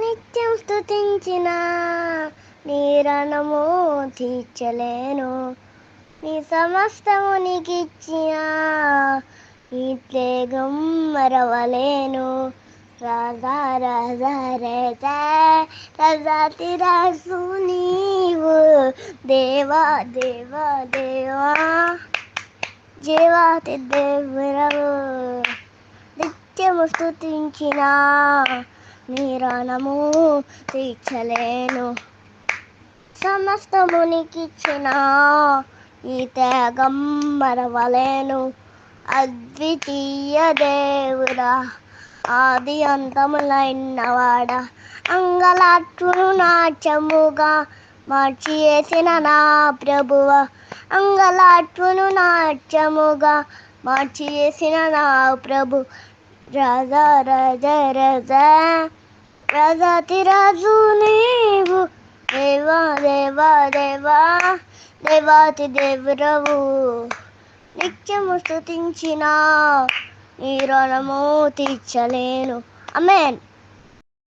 నిత్యం స్థుతించిన నీరణము తీర్చలేను. నీ సమస్తము నీకిచ్చిన నీ త్యాగం మరవలేను. రాజా రాజా రేజా రజాతి రాసు నీవు. దేవా దేవా దేవా. జీవాతి దేవురవు. నిత్యము స్థుతించినా నీరణము తీర్చలేను. సమస్తమునికిచ్చిన ఈ త్యాగం మరవలేను. అద్వితీయ దేవుడా ఆది అంతములైనవాడ అంగలాట్టును నాట్యముగా మార్చి వేసిన నా ప్రభువ అంగలాట్టును నాట్యముగా మార్చి వేసిన నా ప్రభు రాజా రాజా రాజా. రాజాతి రాజు నీవు. దేవా దేవా దేవా. దేవాతి దేవురవు. నిత్యము స్థుతించిన నీ రుణము తీర్చలేను. అమేన్.